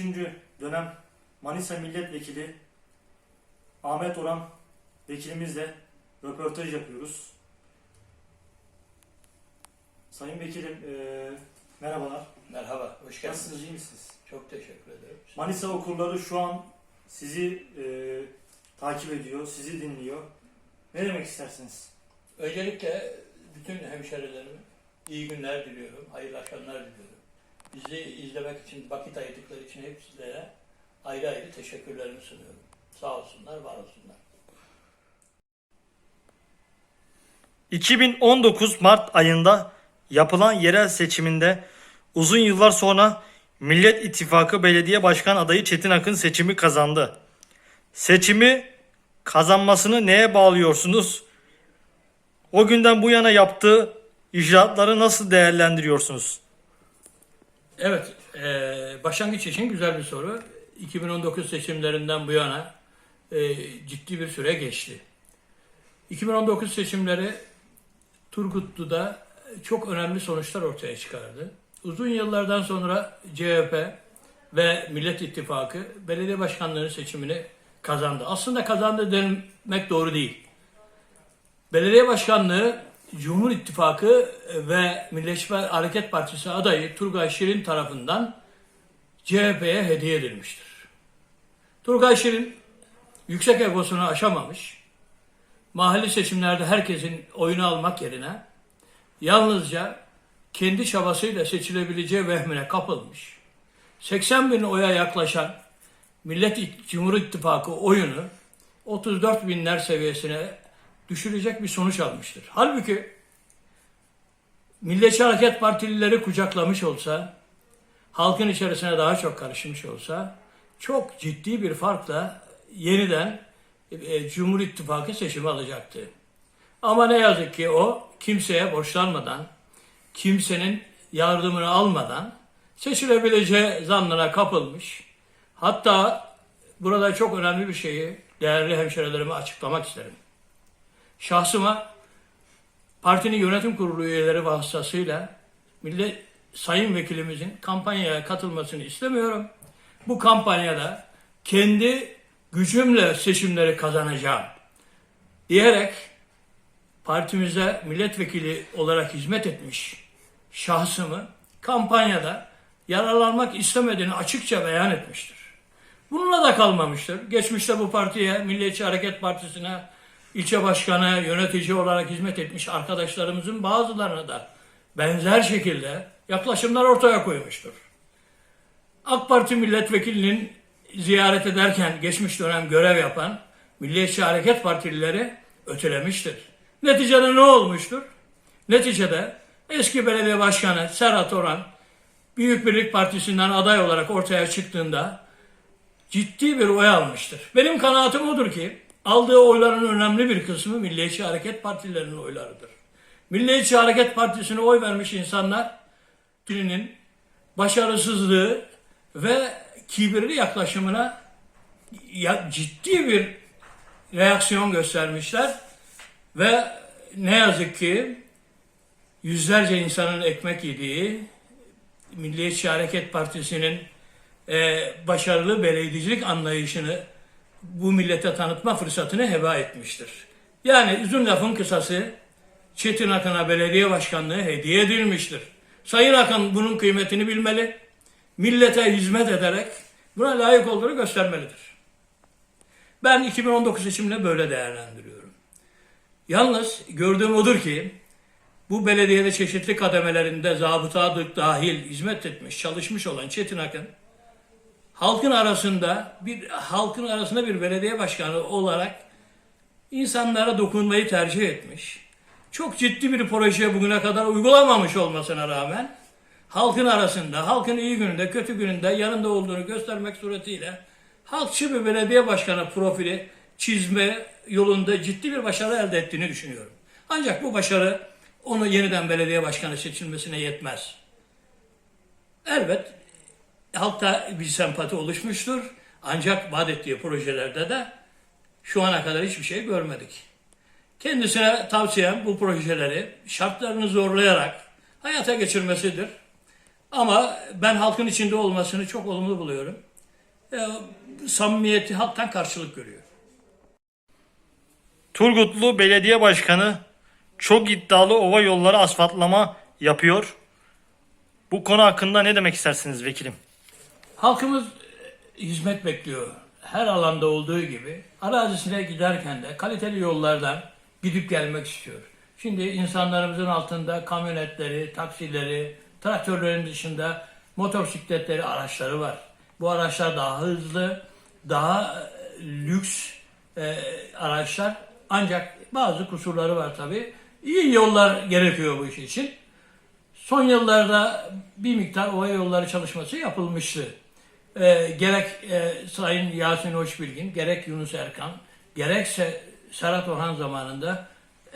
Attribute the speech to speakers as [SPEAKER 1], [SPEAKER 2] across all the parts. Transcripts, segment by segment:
[SPEAKER 1] 23. dönem Manisa Milletvekili Ahmet Orhan vekilimizle röportaj yapıyoruz. Sayın Vekilim eee, merhabalar.
[SPEAKER 2] Merhaba, hoş geldiniz.
[SPEAKER 1] Nasılsınız iyi misiniz?
[SPEAKER 2] Çok teşekkür ederim.
[SPEAKER 1] Manisa okurları şu an sizi eee, takip ediyor, sizi dinliyor. Ne demek istersiniz?
[SPEAKER 2] Öncelikle bütün hemşerilerime iyi günler diliyorum, hayırlı akşamlar diliyorum. Bizi izlemek için, vakit ayırdıkları için hepsine ayrı ayrı teşekkürlerimi sunuyorum. Sağ olsunlar, var olsunlar.
[SPEAKER 1] 2019 Mart ayında yapılan yerel seçiminde uzun yıllar sonra Millet İttifakı Belediye Başkan adayı Çetin Akın seçimi kazandı. Seçimi kazanmasını neye bağlıyorsunuz? O günden bu yana yaptığı icraatları nasıl değerlendiriyorsunuz?
[SPEAKER 2] Evet, eee, başlangıç için güzel bir soru. 2019 seçimlerinden bu yana eee, ciddi bir süre geçti. 2019 seçimleri Turgutlu'da çok önemli sonuçlar ortaya çıkardı. Uzun yıllardan sonra CHP ve Millet İttifakı belediye başkanlığı seçimini kazandı. Aslında kazandı demek doğru değil. Belediye başkanlığı Cumhur İttifakı ve Milliyetçi Hareket Partisi adayı Turgay Şirin tarafından CHP'ye hediye edilmiştir. Turgay Şirin yüksek egosunu aşamamış, mahalli seçimlerde herkesin oyunu almak yerine yalnızca kendi çabasıyla seçilebileceği vehmine kapılmış. 80 bin oya yaklaşan Millet Cumhur İttifakı oyunu 34 binler seviyesine düşürecek bir sonuç almıştır. Halbuki Milliyetçi Hareket Partilileri kucaklamış olsa, halkın içerisine daha çok karışmış olsa, çok ciddi bir farkla yeniden e, Cumhur İttifakı seçimi alacaktı. Ama ne yazık ki o kimseye borçlanmadan, kimsenin yardımını almadan seçilebileceği zannına kapılmış. Hatta burada çok önemli bir şeyi değerli hemşerilerime açıklamak isterim. Şahsıma partinin yönetim kurulu üyeleri vasıtasıyla millet sayın vekilimizin kampanyaya katılmasını istemiyorum. Bu kampanyada kendi gücümle seçimleri kazanacağım diyerek partimize milletvekili olarak hizmet etmiş şahsımı kampanyada yararlanmak istemediğini açıkça beyan etmiştir. Bununla da kalmamıştır. Geçmişte bu partiye, Milliyetçi Hareket Partisi'ne ilçe başkanı, yönetici olarak hizmet etmiş arkadaşlarımızın bazılarına da benzer şekilde yaklaşımlar ortaya koymuştur. AK Parti milletvekilinin ziyaret ederken geçmiş dönem görev yapan Milliyetçi Hareket Partilileri ötelemiştir. Neticede ne olmuştur? Neticede eski belediye başkanı Serhat Orhan Büyük Birlik Partisi'nden aday olarak ortaya çıktığında ciddi bir oy almıştır. Benim kanaatim odur ki aldığı oyların önemli bir kısmı Milliyetçi Hareket Partililerinin oylarıdır. Milliyetçi Hareket Partisi'ne oy vermiş insanlar birinin başarısızlığı ve kibirli yaklaşımına ya, ciddi bir reaksiyon göstermişler ve ne yazık ki yüzlerce insanın ekmek yediği Milliyetçi Hareket Partisi'nin e, başarılı belediyecilik anlayışını bu millete tanıtma fırsatını heba etmiştir. Yani uzun lafın kısası Çetin Akın'a belediye başkanlığı hediye edilmiştir. Sayın Akın bunun kıymetini bilmeli, millete hizmet ederek buna layık olduğunu göstermelidir. Ben 2019 seçimini böyle değerlendiriyorum. Yalnız gördüğüm odur ki bu belediyede çeşitli kademelerinde zabıtalık dahil hizmet etmiş, çalışmış olan Çetin Akın halkın arasında bir halkın arasında bir belediye başkanı olarak insanlara dokunmayı tercih etmiş. Çok ciddi bir proje bugüne kadar uygulamamış olmasına rağmen halkın arasında, halkın iyi gününde, kötü gününde yanında olduğunu göstermek suretiyle halkçı bir belediye başkanı profili çizme yolunda ciddi bir başarı elde ettiğini düşünüyorum. Ancak bu başarı onu yeniden belediye başkanı seçilmesine yetmez. Elbet halkta bir sempati oluşmuştur. Ancak vaat ettiği projelerde de şu ana kadar hiçbir şey görmedik. Kendisine tavsiyem bu projeleri şartlarını zorlayarak hayata geçirmesidir. Ama ben halkın içinde olmasını çok olumlu buluyorum. E, samimiyeti halktan karşılık görüyor.
[SPEAKER 1] Turgutlu Belediye Başkanı çok iddialı ova yolları asfaltlama yapıyor. Bu konu hakkında ne demek istersiniz vekilim?
[SPEAKER 2] Halkımız e, hizmet bekliyor. Her alanda olduğu gibi arazisine giderken de kaliteli yollardan gidip gelmek istiyor. Şimdi insanlarımızın altında kamyonetleri, taksileri, traktörlerin dışında motosikletleri, araçları var. Bu araçlar daha hızlı, daha e, lüks e, araçlar ancak bazı kusurları var tabii. İyi yollar gerekiyor bu iş için. Son yıllarda bir miktar ova yolları çalışması yapılmıştı. Ee, gerek e, Sayın Yasin Hoşbilgin, gerek Yunus Erkan, gerekse Serhat Orhan zamanında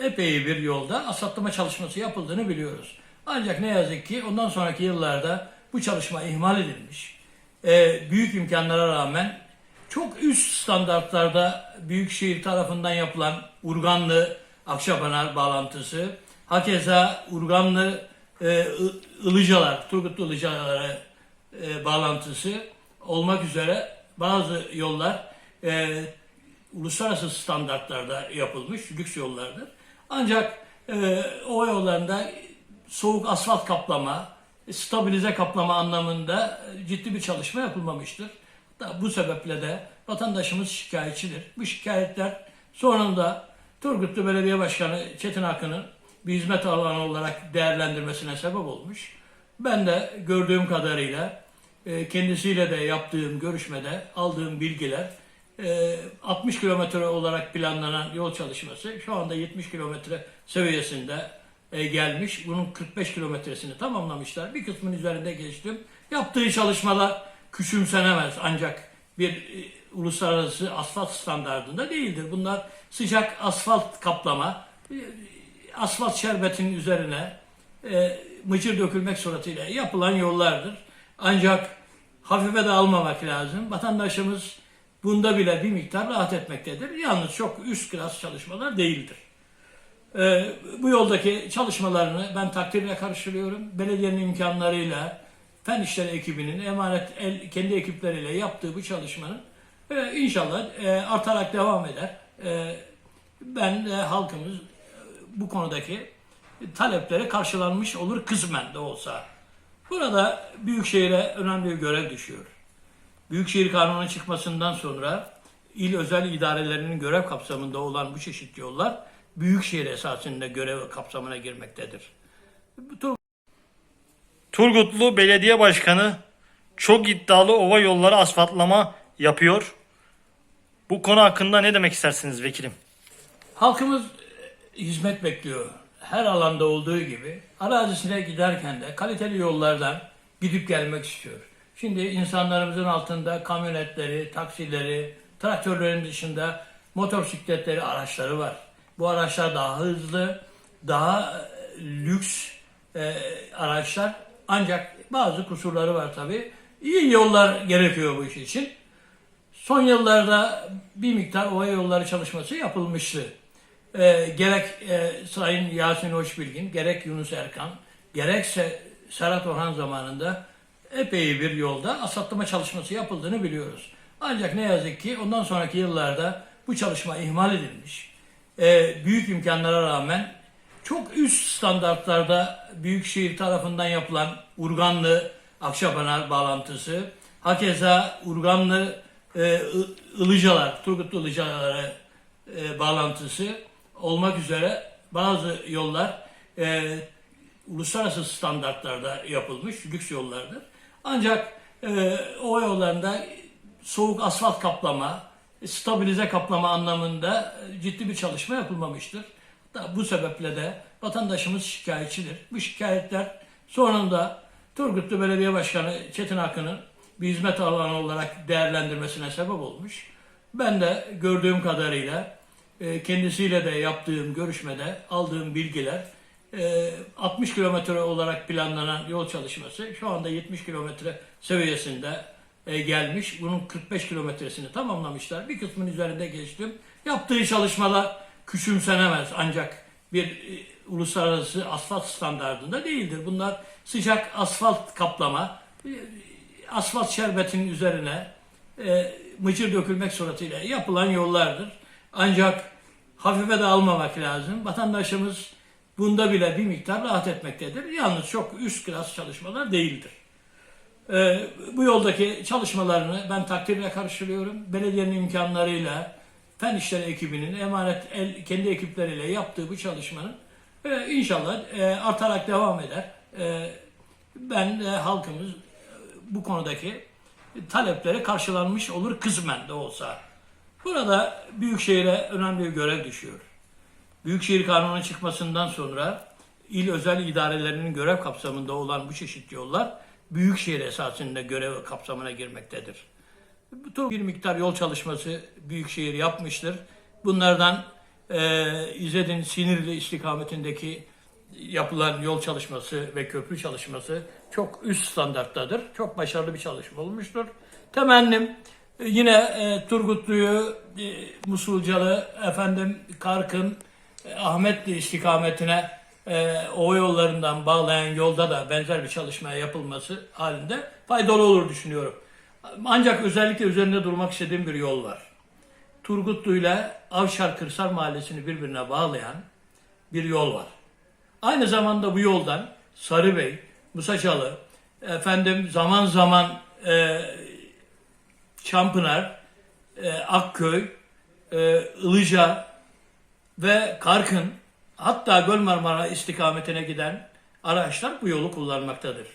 [SPEAKER 2] epey bir yolda asfaltlama çalışması yapıldığını biliyoruz. Ancak ne yazık ki ondan sonraki yıllarda bu çalışma ihmal edilmiş. Ee, büyük imkanlara rağmen çok üst standartlarda Büyükşehir tarafından yapılan Urganlı Akçapınar bağlantısı, hakeza Urganlı e, Ilıcalar, Turgutlu Ilıcalara e, bağlantısı olmak üzere bazı yollar e, uluslararası standartlarda yapılmış lüks yollardır. Ancak e, o yollarında soğuk asfalt kaplama, stabilize kaplama anlamında ciddi bir çalışma yapılmamıştır. Da bu sebeple de vatandaşımız şikayetçidir. Bu şikayetler sonunda Turgutlu Belediye Başkanı Çetin Akın'ın bir hizmet alanı olarak değerlendirmesine sebep olmuş. Ben de gördüğüm kadarıyla kendisiyle de yaptığım görüşmede aldığım bilgiler e, 60 kilometre olarak planlanan yol çalışması şu anda 70 kilometre seviyesinde e, gelmiş. Bunun 45 kilometresini tamamlamışlar. Bir kısmın üzerinde geçtim. Yaptığı çalışmalar küçümsenemez ancak bir e, uluslararası asfalt standartında değildir. Bunlar sıcak asfalt kaplama, e, asfalt şerbetinin üzerine e, mıcır dökülmek suretiyle yapılan yollardır. Ancak hafife de almamak lazım. Vatandaşımız bunda bile bir miktar rahat etmektedir. Yalnız çok üst klas çalışmalar değildir. Ee, bu yoldaki çalışmalarını ben takdirle karşılıyorum. Belediyenin imkanlarıyla, fen işleri ekibinin emanet el, kendi ekipleriyle yaptığı bu çalışmanın e, inşallah e, artarak devam eder. E, ben de halkımız e, bu konudaki talepleri karşılanmış olur kısmen de olsa. Burada Büyükşehir'e önemli bir görev düşüyor. Büyükşehir Kanunu'nun çıkmasından sonra il özel idarelerinin görev kapsamında olan bu çeşit yollar Büyükşehir esasında görev kapsamına girmektedir.
[SPEAKER 1] Turgutlu Belediye Başkanı çok iddialı ova yolları asfaltlama yapıyor. Bu konu hakkında ne demek istersiniz vekilim?
[SPEAKER 2] Halkımız e, hizmet bekliyor. Her alanda olduğu gibi arazisine giderken de kaliteli yollardan gidip gelmek istiyor. Şimdi insanlarımızın altında kamyonetleri, taksileri, traktörlerin dışında motosikletleri, araçları var. Bu araçlar daha hızlı, daha e, lüks e, araçlar ancak bazı kusurları var tabii. İyi yollar gerekiyor bu iş için. Son yıllarda bir miktar ova yolları çalışması yapılmıştı. Ee, gerek e, Sayın Yasin Hoşbilgin, gerek Yunus Erkan, gerekse Serhat Orhan zamanında epey bir yolda asfaltlama çalışması yapıldığını biliyoruz. Ancak ne yazık ki ondan sonraki yıllarda bu çalışma ihmal edilmiş. Ee, büyük imkanlara rağmen çok üst standartlarda Büyükşehir tarafından yapılan Urganlı Akçapınar bağlantısı, hakeza Urganlı e, Ilıcalar, Turgutlu Ilıcalara e, bağlantısı olmak üzere bazı yollar e, uluslararası standartlarda yapılmış lüks yollardır. Ancak e, o yollarında soğuk asfalt kaplama, stabilize kaplama anlamında ciddi bir çalışma yapılmamıştır. Da bu sebeple de vatandaşımız şikayetçidir. Bu şikayetler sonunda Turgutlu Belediye Başkanı Çetin Akın'ın bir hizmet alanı olarak değerlendirmesine sebep olmuş. Ben de gördüğüm kadarıyla kendisiyle de yaptığım görüşmede aldığım bilgiler e, 60 kilometre olarak planlanan yol çalışması şu anda 70 kilometre seviyesinde e, gelmiş. Bunun 45 kilometresini tamamlamışlar. Bir kısmın üzerinde geçtim. Yaptığı çalışmalar küçümsenemez ancak bir e, uluslararası asfalt standartında değildir. Bunlar sıcak asfalt kaplama, e, asfalt şerbetinin üzerine e, mıcır dökülmek suretiyle yapılan yollardır. Ancak hafife de almamak lazım. Vatandaşımız bunda bile bir miktar rahat etmektedir. Yalnız çok üst klas çalışmalar değildir. Ee, bu yoldaki çalışmalarını ben takdirle karşılıyorum. Belediyenin imkanlarıyla, fen işleri ekibinin emanet el, kendi ekipleriyle yaptığı bu çalışmanın e, inşallah e, artarak devam eder. E, ben de halkımız e, bu konudaki talepleri karşılanmış olur kısmen de olsa. Burada Büyükşehir'e önemli bir görev düşüyor. Büyükşehir Kanunu'nun çıkmasından sonra il özel idarelerinin görev kapsamında olan bu çeşitli yollar Büyükşehir esasında görev kapsamına girmektedir. Bu bir miktar yol çalışması Büyükşehir yapmıştır. Bunlardan e, İzzet'in Sinirli istikametindeki yapılan yol çalışması ve köprü çalışması çok üst standarttadır. Çok başarılı bir çalışma olmuştur. Temennim yine e, Turgutlu'yu, e, Musulcalı, efendim Karkın, e, Ahmetli istikametine e, o yollarından bağlayan yolda da benzer bir çalışmaya yapılması halinde faydalı olur düşünüyorum. Ancak özellikle üzerinde durmak istediğim bir yol var. Turgutlu ile Avşar Kırsar Mahallesi'ni birbirine bağlayan bir yol var. Aynı zamanda bu yoldan Sarıbey, Musaçalı, efendim zaman zaman e, Çampınar, e, Akköy, e, Ilıca ve Karkın hatta Göl Marmara istikametine giden araçlar bu yolu kullanmaktadır.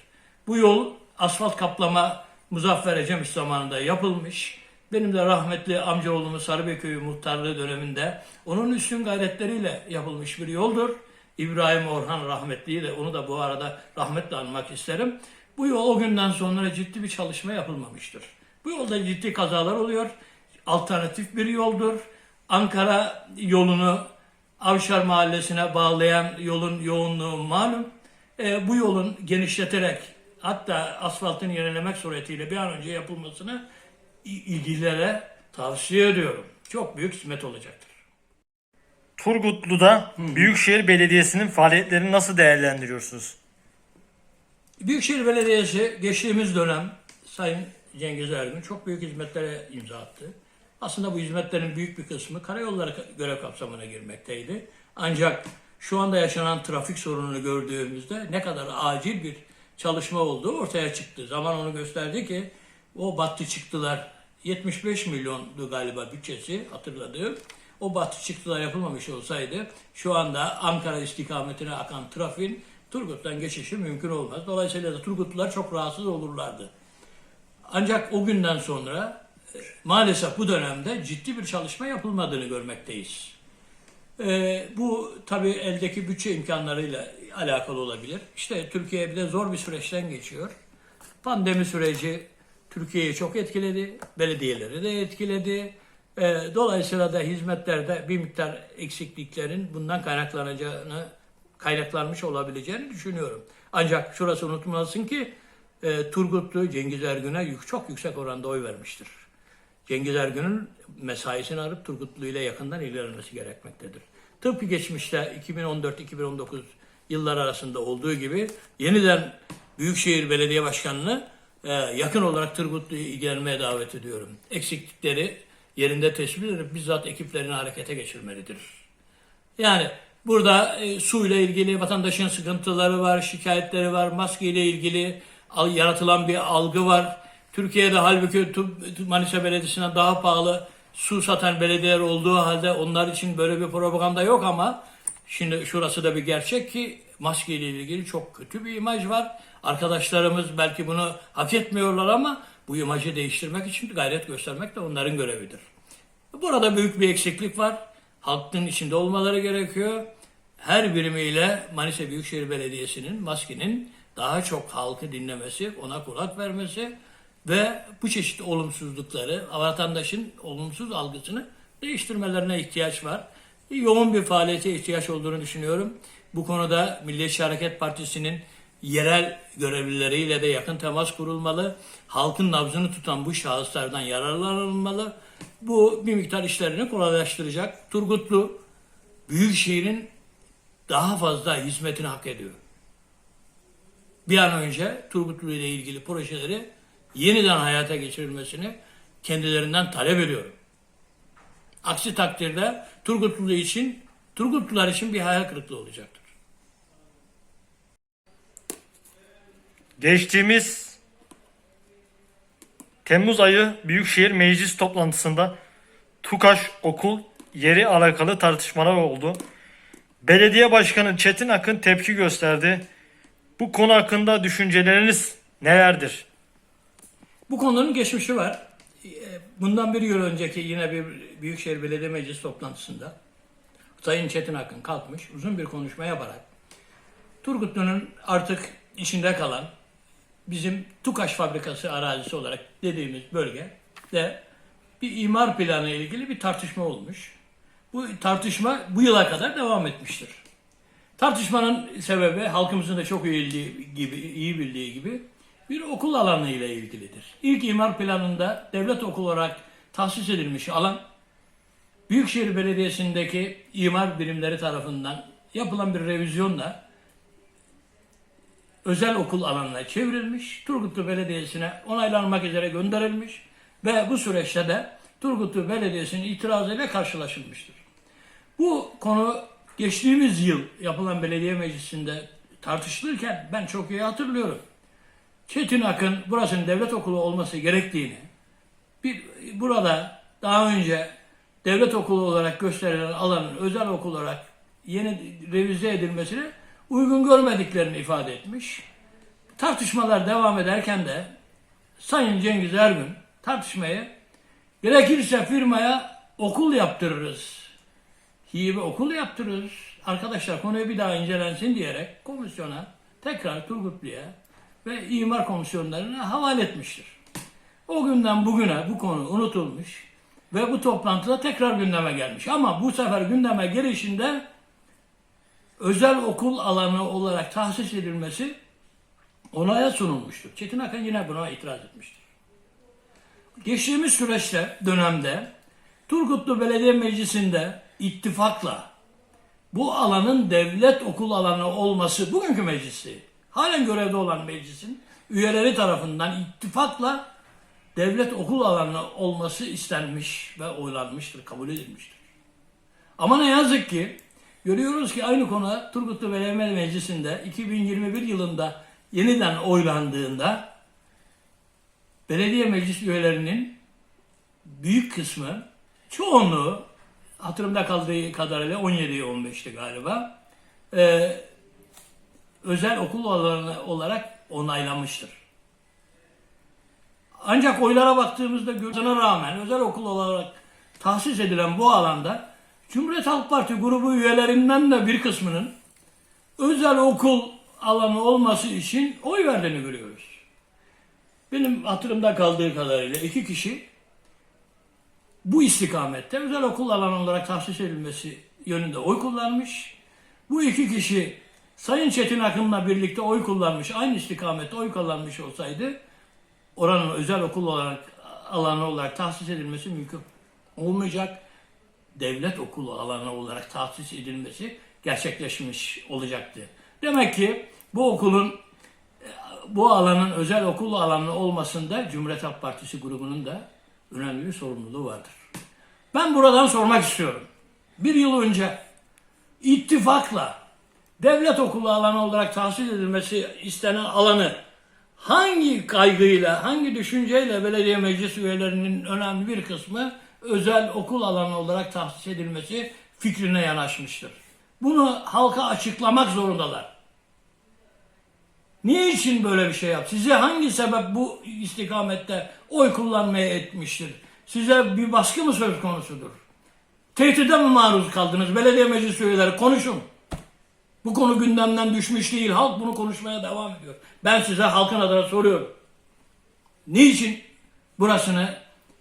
[SPEAKER 2] Bu yol asfalt kaplama Muzaffer Ecemiş zamanında yapılmış. Benim de rahmetli amcaoğlumun Sarıbeyköy'ü muhtarlığı döneminde onun üstün gayretleriyle yapılmış bir yoldur. İbrahim Orhan rahmetliyi de onu da bu arada rahmetle anmak isterim. Bu yol o günden sonra ciddi bir çalışma yapılmamıştır. Bu yolda ciddi kazalar oluyor. Alternatif bir yoldur. Ankara yolunu Avşar Mahallesi'ne bağlayan yolun yoğunluğu malum. E, bu yolun genişleterek hatta asfaltını yenilemek suretiyle bir an önce yapılmasını i- ilgililere tavsiye ediyorum. Çok büyük hizmet olacaktır.
[SPEAKER 1] Turgutlu'da Büyükşehir Belediyesi'nin faaliyetlerini nasıl değerlendiriyorsunuz?
[SPEAKER 2] Büyükşehir Belediyesi geçtiğimiz dönem Sayın Cengiz Ergün çok büyük hizmetlere imza attı. Aslında bu hizmetlerin büyük bir kısmı karayolları görev kapsamına girmekteydi. Ancak şu anda yaşanan trafik sorununu gördüğümüzde ne kadar acil bir çalışma olduğu ortaya çıktı. Zaman onu gösterdi ki o battı çıktılar 75 milyondu galiba bütçesi hatırladığım. O battı çıktılar yapılmamış olsaydı şu anda Ankara istikametine akan trafiğin Turgut'tan geçişi mümkün olmaz. Dolayısıyla da Turgutlular çok rahatsız olurlardı. Ancak o günden sonra e, maalesef bu dönemde ciddi bir çalışma yapılmadığını görmekteyiz. E, bu tabii eldeki bütçe imkanlarıyla alakalı olabilir. İşte Türkiye bir de zor bir süreçten geçiyor. Pandemi süreci Türkiye'yi çok etkiledi, belediyeleri de etkiledi. E, dolayısıyla da hizmetlerde bir miktar eksikliklerin bundan kaynaklanacağını, kaynaklanmış olabileceğini düşünüyorum. Ancak şurası unutulmasın ki e, Turgutlu Cengiz Ergün'e yük, çok yüksek oranda oy vermiştir. Cengiz Ergün'ün mesaisini arıp Turgutlu ile yakından ilgilenmesi gerekmektedir. Tıpkı geçmişte 2014-2019 yıllar arasında olduğu gibi yeniden Büyükşehir Belediye Başkanı'nı e, yakın olarak Turgutlu'yu ilgilenmeye davet ediyorum. Eksiklikleri yerinde tespit edip bizzat ekiplerini harekete geçirmelidir. Yani burada e, su ile ilgili vatandaşın sıkıntıları var, şikayetleri var, maske ile ilgili yaratılan bir algı var. Türkiye'de halbuki Manisa Belediyesi'ne daha pahalı su satan belediyeler olduğu halde onlar için böyle bir propaganda yok ama şimdi şurası da bir gerçek ki maske ile ilgili çok kötü bir imaj var. Arkadaşlarımız belki bunu hak etmiyorlar ama bu imajı değiştirmek için gayret göstermek de onların görevidir. Burada büyük bir eksiklik var. Halkın içinde olmaları gerekiyor. Her birimiyle Manisa Büyükşehir Belediyesi'nin, maskinin daha çok halkı dinlemesi, ona kulak vermesi ve bu çeşit olumsuzlukları, vatandaşın olumsuz algısını değiştirmelerine ihtiyaç var. Yoğun bir faaliyete ihtiyaç olduğunu düşünüyorum. Bu konuda Milliyetçi Hareket Partisi'nin yerel görevlileriyle de yakın temas kurulmalı. Halkın nabzını tutan bu şahıslardan yararlanılmalı. Bu bir miktar işlerini kolaylaştıracak. Turgutlu Büyükşehir'in daha fazla hizmetini hak ediyor. Bir an önce Turgutlu ile ilgili projeleri yeniden hayata geçirilmesini kendilerinden talep ediyorum. Aksi takdirde Turgutlu için, Turgutlular için bir hayal kırıklığı olacaktır.
[SPEAKER 1] Geçtiğimiz Temmuz ayı Büyükşehir Meclis toplantısında TUKAŞ okul yeri alakalı tartışmalar oldu. Belediye Başkanı Çetin Akın tepki gösterdi. Bu konu hakkında düşünceleriniz nelerdir?
[SPEAKER 2] Bu konuların geçmişi var. Ee, Bundan bir yıl önceki yine bir Büyükşehir Belediye Meclis toplantısında Sayın Çetin Akın kalkmış uzun bir konuşma yaparak Turgutlu'nun artık içinde kalan bizim Tukaş fabrikası arazisi olarak dediğimiz bölge de bir imar planı ile ilgili bir tartışma olmuş. Bu tartışma bu yıla kadar devam etmiştir. Tartışmanın sebebi halkımızın da çok iyi bildiği gibi, iyi bildiği gibi bir okul alanı ile ilgilidir. İlk imar planında devlet okul olarak tahsis edilmiş alan Büyükşehir Belediyesi'ndeki imar birimleri tarafından yapılan bir revizyonla özel okul alanına çevrilmiş, Turgutlu Belediyesi'ne onaylanmak üzere gönderilmiş ve bu süreçte de Turgutlu Belediyesi'nin itirazıyla karşılaşılmıştır. Bu konu geçtiğimiz yıl yapılan belediye meclisinde tartışılırken ben çok iyi hatırlıyorum. Çetin Akın burasının devlet okulu olması gerektiğini, bir burada daha önce devlet okulu olarak gösterilen alanın özel okul olarak yeni revize edilmesini uygun görmediklerini ifade etmiş. Tartışmalar devam ederken de Sayın Cengiz Ergün tartışmayı gerekirse firmaya okul yaptırırız. Hibe okul yaptırırız. Arkadaşlar konuyu bir daha incelensin diyerek komisyona tekrar Turgutlu'ya ve imar komisyonlarına havale etmiştir. O günden bugüne bu konu unutulmuş ve bu toplantıda tekrar gündeme gelmiş. Ama bu sefer gündeme gelişinde özel okul alanı olarak tahsis edilmesi onaya sunulmuştur. Çetin Akın yine buna itiraz etmiştir. Geçtiğimiz süreçte, dönemde Turgutlu Belediye Meclisi'nde ittifakla bu alanın devlet okul alanı olması bugünkü meclisi, halen görevde olan meclisin üyeleri tarafından ittifakla devlet okul alanı olması istenmiş ve oylanmıştır, kabul edilmiştir. Ama ne yazık ki görüyoruz ki aynı konu Turgutlu Belediye Meclisi'nde 2021 yılında yeniden oylandığında belediye meclis üyelerinin büyük kısmı, çoğunluğu hatırımda kaldığı kadarıyla 17'ye 15'ti galiba. e, özel okul olarak onaylanmıştır. Ancak oylara baktığımızda gözüne rağmen özel okul olarak tahsis edilen bu alanda Cumhuriyet Halk Parti grubu üyelerinden de bir kısmının özel okul alanı olması için oy verdiğini görüyoruz. Benim hatırımda kaldığı kadarıyla iki kişi bu istikamette özel okul alanı olarak tahsis edilmesi yönünde oy kullanmış. Bu iki kişi Sayın Çetin Akın'la birlikte oy kullanmış, aynı istikamette oy kullanmış olsaydı oranın özel okul olarak alanı olarak tahsis edilmesi mümkün olmayacak. Devlet okulu alanı olarak tahsis edilmesi gerçekleşmiş olacaktı. Demek ki bu okulun bu alanın özel okul alanı olmasında Cumhuriyet Halk Partisi grubunun da önemli bir sorumluluğu vardır. Ben buradan sormak istiyorum. Bir yıl önce ittifakla devlet okulu alanı olarak tahsis edilmesi istenen alanı hangi kaygıyla, hangi düşünceyle belediye meclis üyelerinin önemli bir kısmı özel okul alanı olarak tahsis edilmesi fikrine yanaşmıştır. Bunu halka açıklamak zorundalar. Niye için böyle bir şey yap? Size hangi sebep bu istikamette oy kullanmaya etmiştir? Size bir baskı mı söz konusudur? Tehdide mi maruz kaldınız? Belediye meclis üyeleri konuşun. Bu konu gündemden düşmüş değil. Halk bunu konuşmaya devam ediyor. Ben size halkın adına soruyorum. Niçin burasını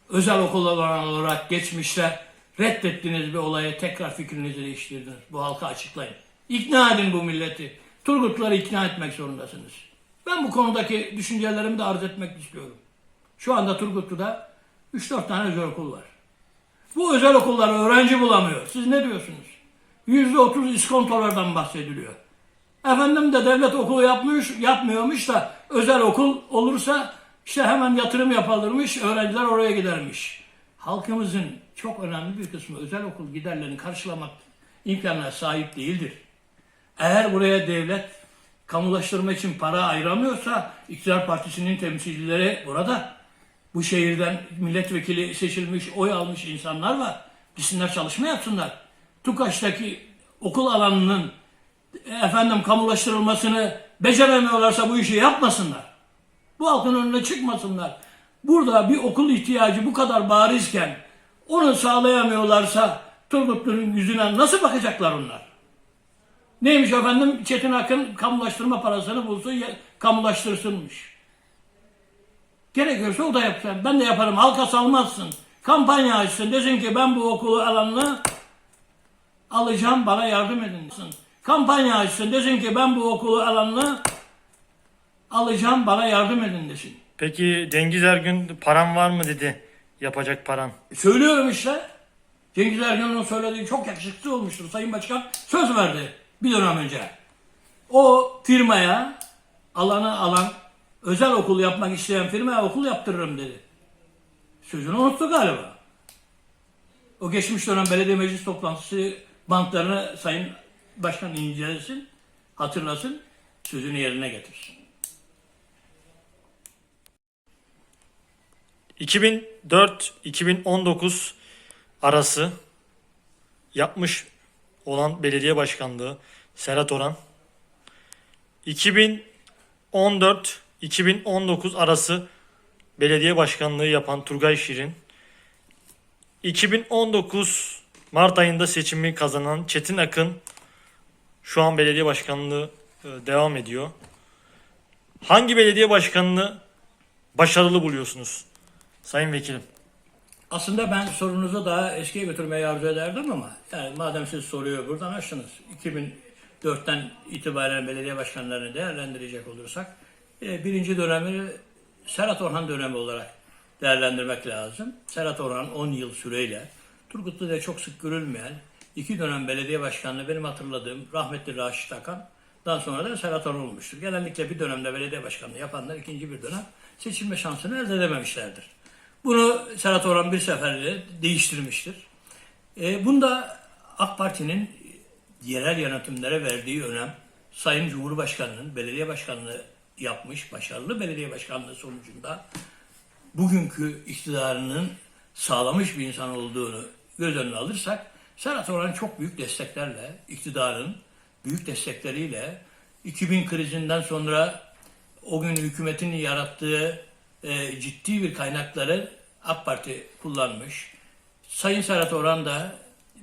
[SPEAKER 2] özel okul olarak geçmişte reddettiğiniz bir olaya tekrar fikrinizi değiştirdiniz? Bu halka açıklayın. İkna edin bu milleti. Turgutları ikna etmek zorundasınız. Ben bu konudaki düşüncelerimi de arz etmek istiyorum. Şu anda Turgutlu'da 3-4 tane özel okul var. Bu özel okullar öğrenci bulamıyor. Siz ne diyorsunuz? Yüzde otuz iskontolardan bahsediliyor. Efendim de devlet okulu yapmış, yapmıyormuş da özel okul olursa işte hemen yatırım yapılırmış, öğrenciler oraya gidermiş. Halkımızın çok önemli bir kısmı özel okul giderlerini karşılamak imkanına sahip değildir. Eğer buraya devlet kamulaştırma için para ayıramıyorsa iktidar partisinin temsilcileri burada. Bu şehirden milletvekili seçilmiş, oy almış insanlar var. Gitsinler çalışma yapsınlar. Tukaş'taki okul alanının efendim kamulaştırılmasını beceremiyorlarsa bu işi yapmasınlar. Bu halkın önüne çıkmasınlar. Burada bir okul ihtiyacı bu kadar barizken onu sağlayamıyorlarsa Turgutlu'nun yüzüne nasıl bakacaklar onlar? Neymiş efendim Çetin Akın kamulaştırma parasını bulsun kamulaştırsınmış. Gerekiyorsa o da yapsın. Ben de yaparım. Halka salmazsın. Kampanya açsın. Desin ki ben bu okulu alanını alacağım bana yardım edin. Kampanya açsın. Desin ki ben bu okulu alanını alacağım bana yardım edin desin.
[SPEAKER 1] Peki Cengiz Ergün param var mı dedi. Yapacak paran.
[SPEAKER 2] Söylüyorum işte. Cengiz Ergün'ün söylediği çok yakışıklı olmuştur. Sayın Başkan söz verdi bir dönem önce. O firmaya alanı alan özel okul yapmak isteyen firmaya okul yaptırırım dedi. Sözünü unuttu galiba. O geçmiş dönem belediye meclis toplantısı bantlarını Sayın Başkan incelesin, hatırlasın, sözünü yerine getirsin.
[SPEAKER 1] 2004-2019 arası yapmış olan belediye başkanlığı Serhat Oran 2014-2019 arası belediye başkanlığı yapan Turgay Şirin 2019 Mart ayında seçimi kazanan Çetin Akın şu an belediye başkanlığı e, devam ediyor. Hangi belediye başkanını başarılı buluyorsunuz? Sayın Vekilim.
[SPEAKER 2] Aslında ben sorunuzu daha eskiye götürmeyi arzu ederdim ama yani madem siz soruyor buradan açtınız. 2004'ten itibaren belediye başkanlarını değerlendirecek olursak e, birinci dönemi Serhat Orhan dönemi olarak değerlendirmek lazım. Serhat Orhan 10 yıl süreyle Turgutlu'da çok sık görülmeyen iki dönem belediye başkanlığı benim hatırladığım rahmetli Raşit Akan'dan sonra da Serhat Orhan olmuştur. Genellikle bir dönemde belediye başkanlığı yapanlar ikinci bir dönem seçilme şansını elde edememişlerdir. Bunu Serhat Orhan bir seferle değiştirmiştir. E, bunda AK Parti'nin yerel yönetimlere verdiği önem, Sayın Cumhurbaşkanı'nın belediye başkanlığı yapmış, başarılı belediye başkanlığı sonucunda bugünkü iktidarının sağlamış bir insan olduğunu göz önüne alırsak, Serhat Orhan çok büyük desteklerle, iktidarın büyük destekleriyle 2000 krizinden sonra o gün hükümetin yarattığı e, ciddi bir kaynakları AK Parti kullanmış. Sayın Serhat Orhan da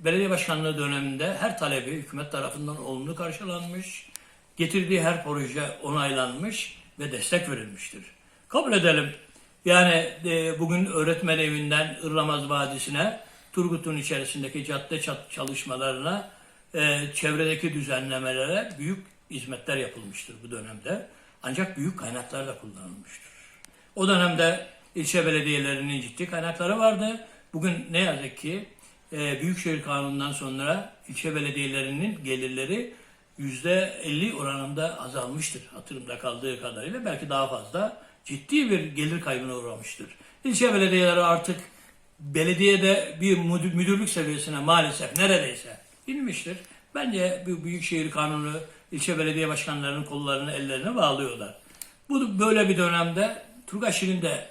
[SPEAKER 2] belediye başkanlığı döneminde her talebi hükümet tarafından olumlu karşılanmış. Getirdiği her proje onaylanmış ve destek verilmiştir. Kabul edelim. Yani e, bugün öğretmen evinden Irlamaz Vadisi'ne, Turgut'un içerisindeki cadde çalışmalarına, e, çevredeki düzenlemelere büyük hizmetler yapılmıştır bu dönemde. Ancak büyük kaynaklar da kullanılmıştır. O dönemde ilçe belediyelerinin ciddi kaynakları vardı. Bugün ne yazık ki e, Büyükşehir Kanunu'ndan sonra ilçe belediyelerinin gelirleri yüzde 50 oranında azalmıştır. Hatırımda kaldığı kadarıyla belki daha fazla ciddi bir gelir kaybına uğramıştır. İlçe belediyeleri artık belediyede bir müdür- müdürlük seviyesine maalesef neredeyse inmiştir. Bence bu Büyükşehir Kanunu ilçe belediye başkanlarının kollarını ellerine bağlıyorlar. Bu böyle bir dönemde Turgay Şirin de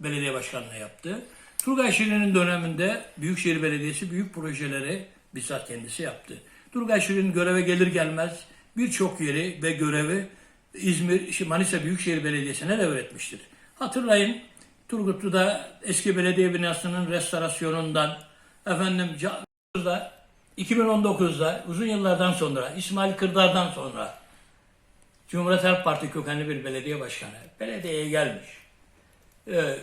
[SPEAKER 2] belediye başkanlığı yaptı. Turgay Şirin'in döneminde Büyükşehir Belediyesi büyük projeleri bizzat kendisi yaptı. Turgay Şirin göreve gelir gelmez birçok yeri ve görevi İzmir, Manisa Büyükşehir Belediyesi'ne devretmiştir. Hatırlayın Turgutlu'da eski belediye binasının restorasyonundan efendim Ca- 2019'da uzun yıllardan sonra İsmail Kırdar'dan sonra Cumhuriyet Halk Parti kökenli bir belediye başkanı belediyeye gelmiş. Ee,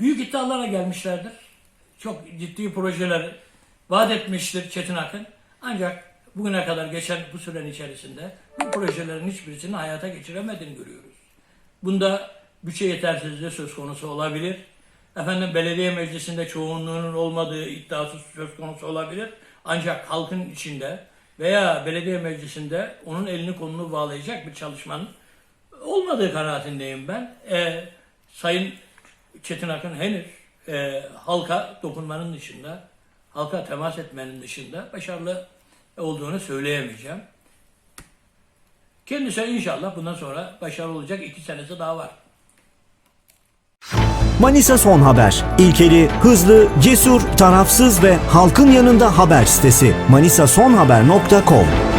[SPEAKER 2] büyük iddialara gelmişlerdir. Çok ciddi projeler vaat etmiştir Çetin Akın. Ancak bugüne kadar geçen bu sürenin içerisinde bu projelerin hiçbirisini hayata geçiremediğini görüyoruz. Bunda bütçe yetersizliği söz konusu olabilir. Efendim belediye meclisinde çoğunluğunun olmadığı iddiası söz konusu olabilir. Ancak halkın içinde veya belediye meclisinde onun elini kolunu bağlayacak bir çalışmanın olmadığı kanaatindeyim ben. E, Sayın Çetin Akın henüz e, halka dokunmanın dışında, halka temas etmenin dışında başarılı olduğunu söyleyemeyeceğim. Kendisi inşallah bundan sonra başarılı olacak iki senesi daha var.
[SPEAKER 3] Manisa Son Haber. İlkeli, hızlı, cesur, tarafsız ve halkın yanında haber sitesi. manisasonhaber.com